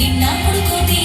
నిన్నప్పుడు కోటి